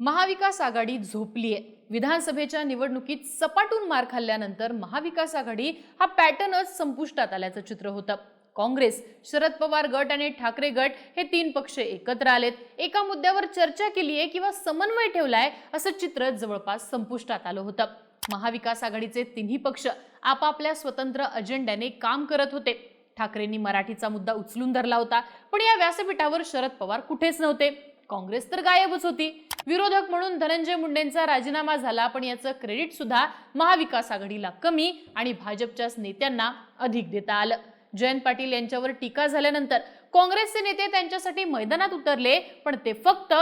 महाविकास आघाडी झोपलीये. विधानसभेच्या निवडणुकीत सपाटून मार खाल्ल्यानंतर महाविकास आघाडी हा पॅटर्नच संपुष्टात आल्याचं चित्र होतं. काँग्रेस शरद पवार गट आणि ठाकरे गट हे तीन पक्ष एकत्र आलेत. एका मुद्द्यावर चर्चा केली आहे किंवा समन्वय ठेवलाय असं चित्र जवळपास संपुष्टात आलं होतं. महाविकास आघाडीचे तिन्ही पक्ष आपापल्या स्वतंत्र अजेंड्याने काम करत होते. ठाकरेंनी मराठीचा मुद्दा उचलून धरला होता पण या व्यासपीठावर शरद पवार कुठेच नव्हते. काँग्रेस तर गायबच होती. विरोधक म्हणून धनंजय मुंडेंचा राजीनामा झाला पण याचं क्रेडिट सुद्धा महाविकास आघाडीला कमी आणि भाजपच्याच नेत्यांना अधिक देता आलं. जयंत पाटील यांच्यावर टीका झाल्यानंतर काँग्रेसचे नेते त्यांच्यासाठी मैदानात उतरले पण ते फक्त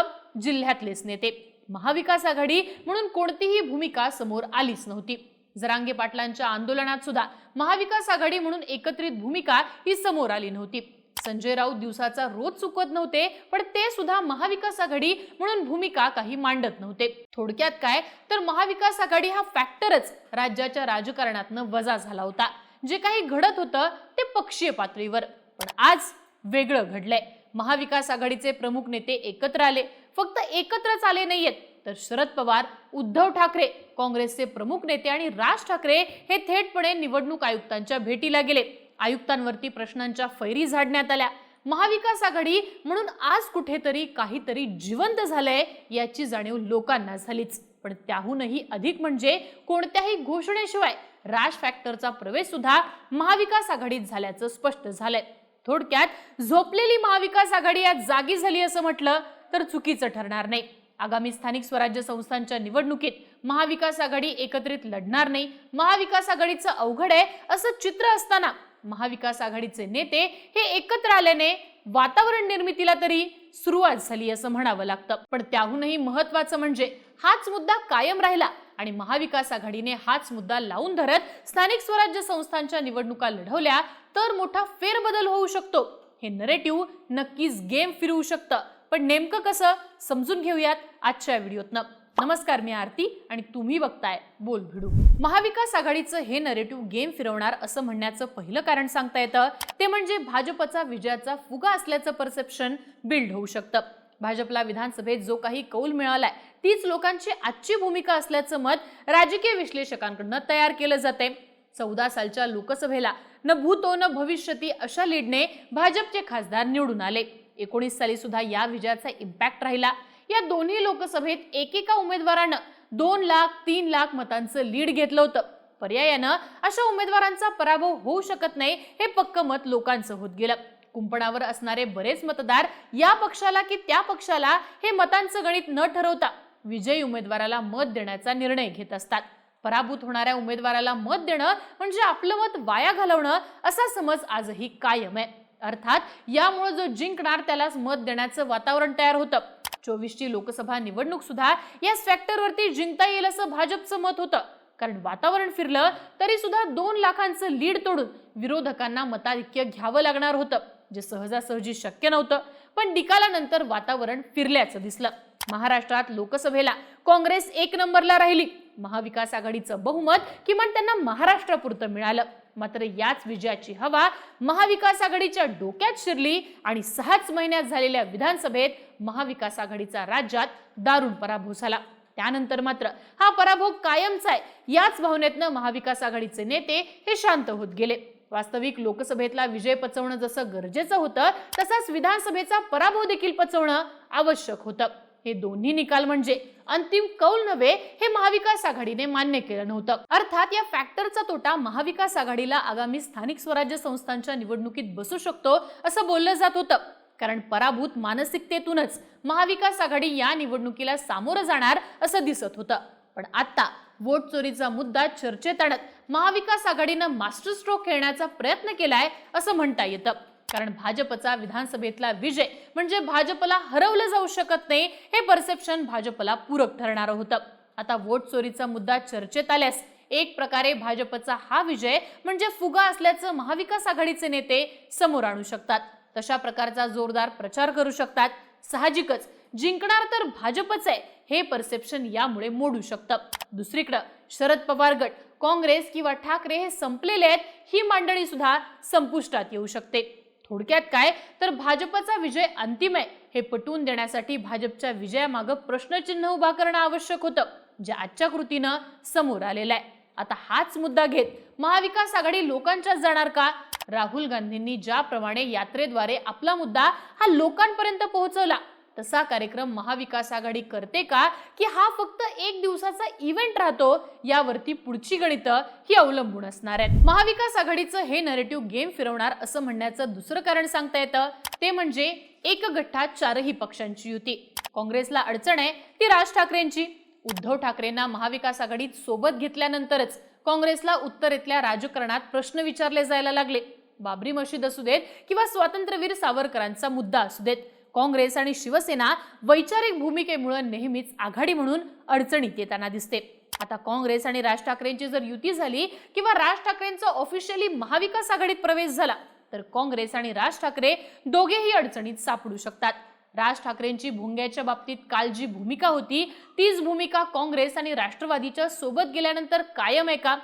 जिल्ह्यातलेच नेते. महाविकास आघाडी म्हणून कोणतीही भूमिका समोर आलीच नव्हती. जरांगे पाटलांच्या आंदोलनात सुद्धा महाविकास आघाडी म्हणून एकत्रित भूमिका ही समोर आली नव्हती. संजय राऊत दिवसाचा रोज चुकत नव्हते पण ते सुद्धा महाविकास आघाडी म्हणून भूमिका काही मांडत नव्हते. थोडक्यात काय? तर महाविकास आघाडी हा फॅक्टरच राज्याच्या राजकारणातनं वजा झाला होता. जे काही घडत होतं ते पक्षीय पातळीवर. पण आज वेगळं घडलंय. महाविकास आघाडीचे प्रमुख नेते एकत्र आले. फक्त एकत्रच आले नाहीयेत तर शरद पवार उद्धव ठाकरे काँग्रेसचे प्रमुख नेते आणि राज ठाकरे हे थेटपणे निवडणूक आयुक्तांच्या भेटीला गेले. आयुक्तांवरती प्रश्नांच्या फैरी झाडण्यात आल्या. महाविकास आघाडी म्हणून आज कुठेतरी काहीतरी जिवंत झालंय याची जाणीव लोकांना झालीच. पण त्याहूनही अधिक म्हणजे कोणत्याही घोषणेशिवाय राज फॅक्टरचा प्रवेश सुद्धा महाविकास आघाडीत झाल्याचं स्पष्ट झालंय. थोडक्यात झोपलेली महाविकास आघाडी आज जागी झाली असं म्हटलं तर चुकीचं ठरणार नाही. आगामी स्थानिक स्वराज्य संस्थांच्या निवडणुकीत महाविकास आघाडी एकत्रित लढणार नाही. महाविकास आघाडीचं अवघड आहे असं चित्र असताना महाविकास आघाडीचे नेते हे एकत्र आल्याने वातावरण निर्मितीला तरी सुरुवात झाली असं म्हणावं लागतं. पण त्याहूनही महत्वाचं म्हणजे हाच मुद्दा कायम राहिला आणि महाविकास आघाडीने हाच मुद्दा लावून धरत स्थानिक स्वराज्य संस्थांच्या निवडणुका लढवल्या तर मोठा फेरबदल होऊ शकतो. हे नरेटिव्ह नक्कीच गेम फिरवू शकतं. पण नेमकं कसं? समजून घेऊयात आजच्या व्हिडिओतनं. नमस्कार मी आरती आणि तुम्ही बघताय बोल भिडू. महाविकास आघाडीचं हे नरेटिव्ह गेम फिरवणार असं म्हणण्याचं पहिलं कारण सांगता येतं ते म्हणजे भाजपचा विजयाचा फुगा असल्याचं परसेप्शन बिल्ड होऊ शकतं. भाजपला विधानसभेत जो काही कौल मिळालाय तीच लोकांची आजची भूमिका असल्याचं मत राजकीय विश्लेषकांकडनं तयार केलं जाते चौदा सालच्या लोकसभेला न भूतो न भविष्यती अशा लीडने भाजपचे खासदार निवडून आले. एकोणीस साली सुद्धा या विजयाचा इम्पॅक्ट राहिला. या दोन्ही लोकसभेत एकेका उमेदवारानं दोन लाख तीन लाख मतांचं लीड घेतलं होतं. पर्यायानं अशा उमेदवारांचा पराभव होऊ शकत नाही हे पक्क मत लोकांचं होत गेलं. कुंपणावर असणारे बरेच मतदार या पक्षाला की त्या पक्षाला हे मतांचं गणित न ठरवता विजयी उमेदवाराला मत देण्याचा निर्णय घेत असतात. पराभूत होणाऱ्या उमेदवाराला मत देणं म्हणजे आपलं मत वाया घालवणं असा समज आजही कायम आहे. अर्थात यामुळे जो जिंकणार त्यालाच मत देण्याचं वातावरण तयार होतं. चोवीसची लोकसभा निवडणूक सुद्धा याच फॅक्टरवरती जिंकता येईल असं भाजपचं मत होतं. कारण वातावरण फिरलं तरी सुद्धा दोन लाखांचं लीड तोडून विरोधकांना मताधिक्य घ्यावं लागणार होतं जे सहजासहजी शक्य नव्हतं. पण निकालानंतर वातावरण फिरल्याचं दिसलं. महाराष्ट्रात लोकसभेला काँग्रेस एक नंबरला राहिली. महाविकास आघाडीचं बहुमत किमान त्यांना महाराष्ट्रापुरतं मिळालं. मात्र याच विजयाची हवा महाविकास आघाडीच्या डोक्यात शिरली आणि सहाच महिन्यात झालेल्या विधानसभेत महाविकास आघाडीचा राज्यात दारुण पराभव झाला. त्यानंतर मात्र हा पराभव कायमचा आहे. याच भावनेतनं महाविकास आघाडीचे नेते हे शांत होत गेले. वास्तविक लोकसभेतला विजय पचवणं जसं गरजेचं होतं तसाच विधानसभेचा पराभव देखील पचवणं आवश्यक होतं. हे दोन्ही निकाल म्हणजे अंतिम कौल नव्हे हे महाविकास आघाडीने मान्य केलं नव्हतं. अर्थात या फॅक्टरचा तोटा महाविकास आघाडीला आगामी स्थानिक स्वराज्य संस्थांच्या निवडणुकीत बसू शकतो असं बोललं जात होतं. कारण पराभूत मानसिकतेतूनच महाविकास आघाडी या निवडणुकीला सामोरं जाणार असं दिसत होतं. पण आता वोट चोरीचा मुद्दा चर्चेत आणत महाविकास आघाडीनं मास्टर स्ट्रोक खेळण्याचा प्रयत्न केलाय असं म्हणता येतं. कारण भाजपचा विधानसभेतला विजय म्हणजे भाजपला हरवलं जाऊ शकत नाही हे परसेप्शन भाजपला पूरक ठरणारं होतं. आता वोट चोरीचा मुद्दा चर्चेत आल्यास एक प्रकारे भाजपचा हा विजय म्हणजे फुगा असल्याचं महाविकास आघाडीचे नेते समोर आणू शकतात. तशा प्रकारचा जोरदार प्रचार करू शकतात. साहजिकच जिंकणार तर भाजपच आहे हे परसेप्शन यामुळे मोडू शकतं. दुसरीकडं शरद पवार गट काँग्रेस किंवा ठाकरे हे संपलेले आहेत ही मांडणी सुद्धा संपुष्टात येऊ शकते. थोडक्यात काय? तर भाजपचा विजय अंतिम आहे. हे पटवून देण्यासाठी भाजपच्या विजयामागं प्रश्नचिन्ह उभा करणं आवश्यक होतं जे आजच्या कृतीनं समोर आलेलं आहे. आता हाच मुद्दा घेत महाविकास आघाडी लोकांच्याच जाणार का? राहुल गांधींनी ज्याप्रमाणे यात्रेद्वारे आपला मुद्दा हा लोकांपर्यंत पोहोचवला तसा कार्यक्रम महाविकास आघाडी करते का? की हा फक्त एक दिवसाचा इव्हेंट राहतो यावरती पुढची गणित ही अवलंबून असणार आहेत. महाविकास आघाडीचं हे नरेटिव्ह गेम फिरवणार असं म्हणण्याचं दुसरं कारण सांगता येतं. ते म्हणजे एक गठ्ठा चारही पक्षांची युती. काँग्रेसला अडचण आहे ती राज ठाकरेंची. उद्धव ठाकरेंना महाविकास आघाडीत सोबत घेतल्यानंतरच काँग्रेसला उत्तरेतल्या राजकारणात प्रश्न विचारले जायला लागले. बाबरी मशीद असू देत किंवा स्वातंत्र्यवीर सावरकरांचा मुद्दा असू देत. काँग्रेस आणि शिवसेना वैचारिक भूमिकेमुळे नेहमीच आघाडी म्हणून अडचणीत येताना दिसते. आता काँग्रेस आणि राज ठाकरेंची जर युती झाली किंवा राज ठाकरेंचा ऑफिशियली महाविकास आघाडीत प्रवेश झाला तर काँग्रेस आणि राज ठाकरे दोघेही अडचणीत सापडू शकतात. राज ठाकरेंची भोंग्याच्या बाबतीत काल जी भूमिका होती तीच भूमिका काँग्रेस आणि राष्ट्रवादीच्या सोबत गेल्यानंतर कायम आहे का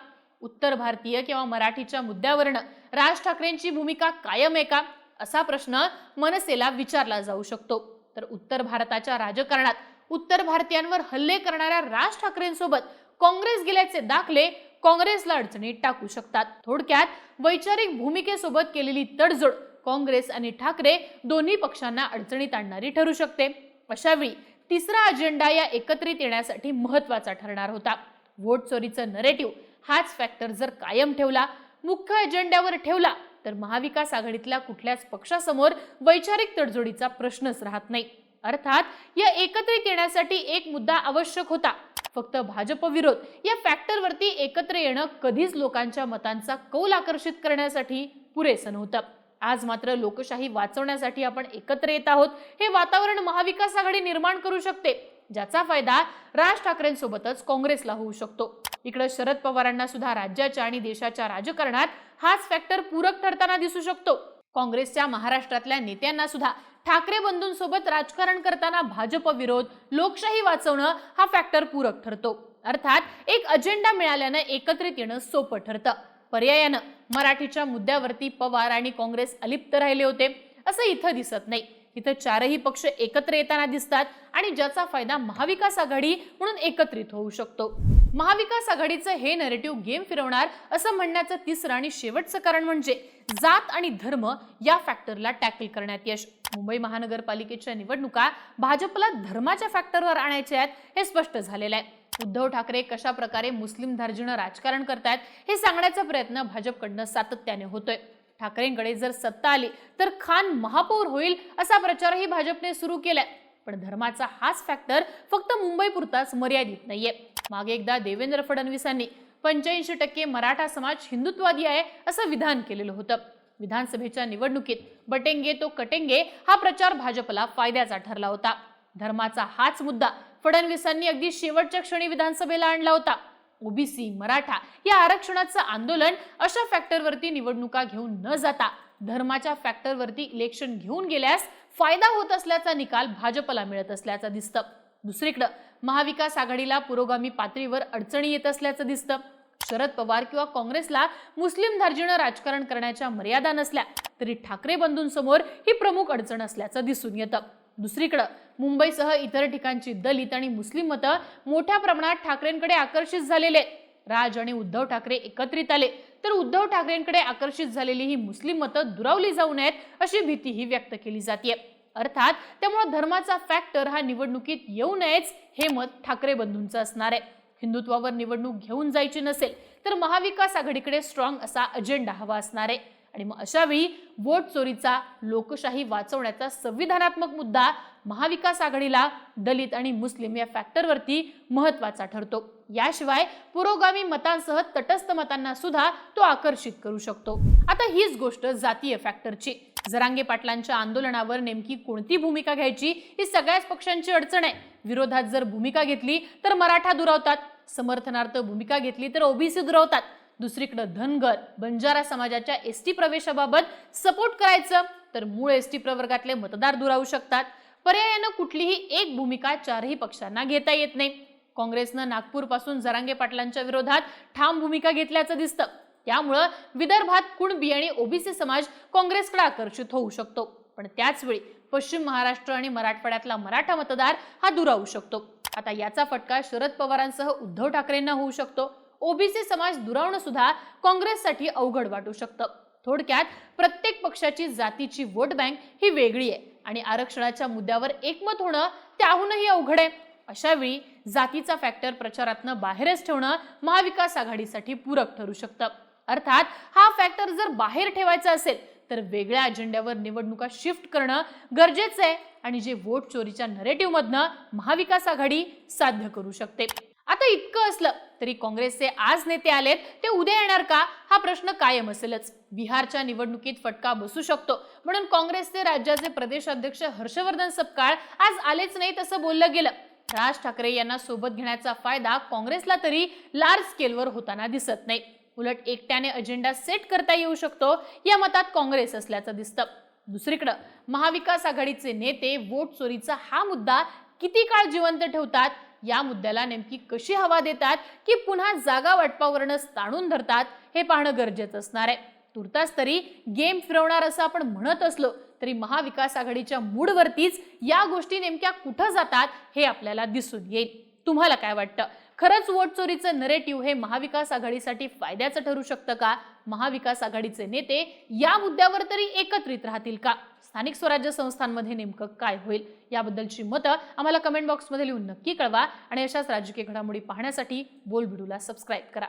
उत्तर भारतीय किंवा मराठीच्या मुद्द्यावरनं. राज ठाकरेंची भूमिका कायम आहे का असा प्रश्न मनसेला विचारला जाऊ शकतो. तर उत्तर भारताच्या राजकारणात उत्तर भारतीयांवर हल्ले करणाऱ्या राज ठाकरेंसोबत काँग्रेस गेल्याचे दाखले काँग्रेसला अडचणीत टाकू शकतात. थोडक्यात वैचारिक भूमिकेसोबत केलेली तडजोड काँग्रेस आणि ठाकरे दोन्ही पक्षांना अडचणीत आणणारी ठरू शकते. अशावेळी तिसरा अजेंडा या एकत्रित येण्यासाठी महत्त्वाचा ठरणार होता. वोट चोरीचं नरेटिव्ह हाच फॅक्टर जर कायम ठेवला मुख्य अजेंड्यावर ठेवला तर महाविकास आघाडीतल्या कुठल्याच पक्षासमोर वैचारिक तडजोडीचा प्रश्नच राहत नाही. अर्थात या एकत्रित येण्यासाठी एक मुद्दा आवश्यक होता. फक्त भाजप विरोध या फॅक्टरवरती एकत्र येणं कधीच लोकांच्या मतांचा कौल आकर्षित करण्यासाठी पुरेसं नव्हतं. आज मात्र लोकशाही वाचवण्यासाठी आपण एकत्र येत आहोत हे वातावरण महाविकास आघाडी निर्माण करू शकते ज्याचा फायदा राज ठाकरेंसोबतच काँग्रेसला होऊ शकतो. इकडे शरद पवारांना सुद्धा राज्याच्या आणि देशाच्या राजकारणात हाच फॅक्टर पूरक ठरताना दिसू शकतो. काँग्रेसच्या महाराष्ट्रातल्या नेत्यांना सुद्धा ठाकरे बंधूंसोबत राजकारण करताना भाजप विरोध लोकशाही वाचवणं हा फॅक्टर पूरक ठरतो. अर्थात एक अजेंडा मिळाल्यानं एकत्रित येणं सोपं ठरतं. पर्यायानं मराठीच्या मुद्द्यावरती पवार आणि काँग्रेस अलिप्त राहिले होते असं इथं दिसत नाही. इथं चारही पक्ष एकत्र येताना दिसतात आणि ज्याचा फायदा महाविकास आघाडी म्हणून एकत्रित होऊ शकतो. महाविकास आघाडीचं हे नरेटिव्ह गेम फिरवणार असं म्हणण्याचं तिसरं आणि शेवटचं कारण म्हणजे जात आणि धर्म या फॅक्टरला टॅकल करण्यात यश. मुंबई महानगरपालिकेच्या निवडणुका भाजपला धर्माच्या फॅक्टरवर आणायचे आहेत हे स्पष्ट झालेलं आहे. उद्धव ठाकरे कशा प्रकारे मुस्लिम धार्जिणं राजकारण करतायत हे सांगण्याचा प्रयत्न भाजपकडनं सातत्याने होतोय. ठाकरेंकडे जर सत्ता आली तर खान महापौर होईल असा प्रचारही भाजपने सुरू केलाय. पण धर्माचा हाच फॅक्टर फक्त मुंबईपुरताच मर्यादित नाहीये. मागे एकदा देवेंद्र फडणवीसांनी पंच्याऐंशी टक्के मराठा समाज हिंदुत्वादी आहे असं विधान केलेलं होतं. विधानसभेच्या निवडणुकीत बटेंगे तो कटेंगे हा प्रचार भाजपला फायद्याचा ठरला होता. धर्माचा हाच मुद्दा फडणवीसांनी अगदी शेवटच्या क्षणी विधानसभेला आणला होता. ओबीसी मराठा या आरक्षणाचं आंदोलन अशा फॅक्टरवरती निवडणुका घेऊन न जाता धर्माच्या फॅक्टरवरती इलेक्शन घेऊन गेल्यास फायदा होत असल्याचा निकाल भाजपला मिळत असल्याचं दिसतं. दुसरीकडं महाविकास आघाडीला पुरोगामी पातळीवर अडचणी येत असल्याचं दिसतं. शरद पवार किंवा काँग्रेसला मुस्लिम धार्जीनं राजकारण करण्याच्या मर्यादा नसल्या तरी ठाकरे बंधूंसमोर ही प्रमुख अडचण असल्याचं दिसून येतं. दुसरीकडं मुंबईसह इतर ठिकाणची दलित आणि मुस्लिम मतं मोठ्या प्रमाणात ठाकरेंकडे आकर्षित झालेले. राज आणि उद्धव ठाकरे एकत्रित आले तर उद्धव ठाकरेंकडे आकर्षित झालेली ही मुस्लिम मतं दुरावली जाऊ नयेत अशी भीतीही व्यक्त केली जाते अर्थात त्यामुळे धर्माचा फॅक्टर हा निवडणुकीत येऊ नयेच हे मत ठाकरे बंधूंचं असणार आहे. हिंदुत्वावर निवडणूक घेऊन जायची नसेल तर महाविकास आघाडीकडे स्ट्रॉंग असा अजेंडा हवा असणार आहे. आणि मग अशावेळी वोट चोरीचा लोकशाही वाचवण्याचा संविधानात्मक मुद्दा महाविकास आघाडीला दलित आणि मुस्लिम या फॅक्टरवरती महत्त्वाचा ठरतो. याशिवाय पुरोगामी मतांसह तटस्थ मतांना सुद्धा तो आकर्षित करू शकतो. आता हीच गोष्ट जातीय फॅक्टरची जरांगे पाटलांच्या आंदोलनावर नेमकी कोणती भूमिका घ्यायची ही सगळ्याच पक्षांची अडचण आहे. विरोधात जर भूमिका घेतली तर मराठा दुरावतात. समर्थनार्थ भूमिका घेतली तर ओबीसी दुरावतात. दुसरीकडं धनगर बंजारा समाजाच्या एस टी प्रवेशाबाबत सपोर्ट करायचं तर मूळ एस टी प्रवर्गातले मतदार दुरावू शकतात. पर्यायानं कुठलीही एक भूमिका चारही पक्षांना घेता येत नाही. काँग्रेसनं नागपूरपासून जरांगे पाटलांच्या विरोधात ठाम भूमिका घेतल्याचं दिसतं. त्यामुळं विदर्भात कुणबी आणि ओबीसी समाज काँग्रेसकडे आकर्षित होऊ शकतो. पण त्याचवेळी पश्चिम महाराष्ट्र आणि मराठवाड्यातला मराठा मतदार हा दुरावू शकतो. आता याचा फटका शरद पवारांसह उद्धव ठाकरेंना होऊ शकतो. ओबीसी समाज दुरावणं सुद्धा काँग्रेससाठी अवघड वाटू शकतं. थोडक्यात प्रत्येक पक्षाची जातीची वोट बँक ही वेगळी आहे आणि आरक्षणाच्या मुद्द्यावर एकमत होणं त्याहूनही अवघड आहे. अशा वेळी जातीचा फॅक्टर प्रचारातनं बाहेरच ठेवणं महाविकास आघाडीसाठी पूरक ठरू शकतं. अर्थात हा फॅक्टर जर बाहेर ठेवायचा असेल तर वेगळ्या अजेंड्यावर निवडणुका शिफ्ट करणं गरजेचं आहे आणि जे वोट चोरीच्या नरेटिव्हमधनं महाविकास आघाडी साध्य करू शकते. आता इतकं असलं तरी काँग्रेसचे आज नेते आलेत ते उद्या येणार का? हा प्रश्न कायम असेलच. बिहारच्या निवडणुकीत फटका बसू शकतो. म्हणून काँग्रेसचे राज्याचे प्रदेश अध्यक्ष हर्षवर्धन सपकाळ आज आलेच नाहीत असं बोललं गेलं. राज ठाकरे यांना सोबत घेण्याचा फायदा काँग्रेसला तरी लार्ज स्केलवर होताना दिसत नाही. उलट एकट्याने अजेंडा सेट करता येऊ शकतो या मतात काँग्रेस असल्याचं दिसतं. दुसरीकडं महाविकास आघाडीचे नेते वोट चोरीचा हा मुद्दा किती काळ जिवंत ठेवतात? या मुद्द्याला नेमकी कशी हवा देतात की पुन्हा जागा वाटपावरणच ताणून धरतात हे पाहणं गरजेचं असणार आहे. तुर्तास तरी गेम फिरवणार असं आपण म्हणत असलो तरी महाविकास आघाडीच्या मूडवरतीच या गोष्टी नेमक्या कुठं जातात हे आपल्याला दिसून येईल. तुम्हाला काय वाटतं? खरंच वोट चोरीचं नरेटिव्ह हे महाविकास आघाडीसाठी फायद्याचं ठरू शकतं का? महाविकास आघाडीचे नेते या मुद्द्यावर तरी एकत्रित राहतील का? स्थानिक स्वराज्य संस्थांमध्ये नेमकं काय होईल याबद्दलची मतं आम्हाला कमेंट बॉक्समध्ये लिहून नक्की कळवा आणि अशाच राजकीय घडामोडी पाहण्यासाठी बोलबिडूला सबस्क्राईब करा.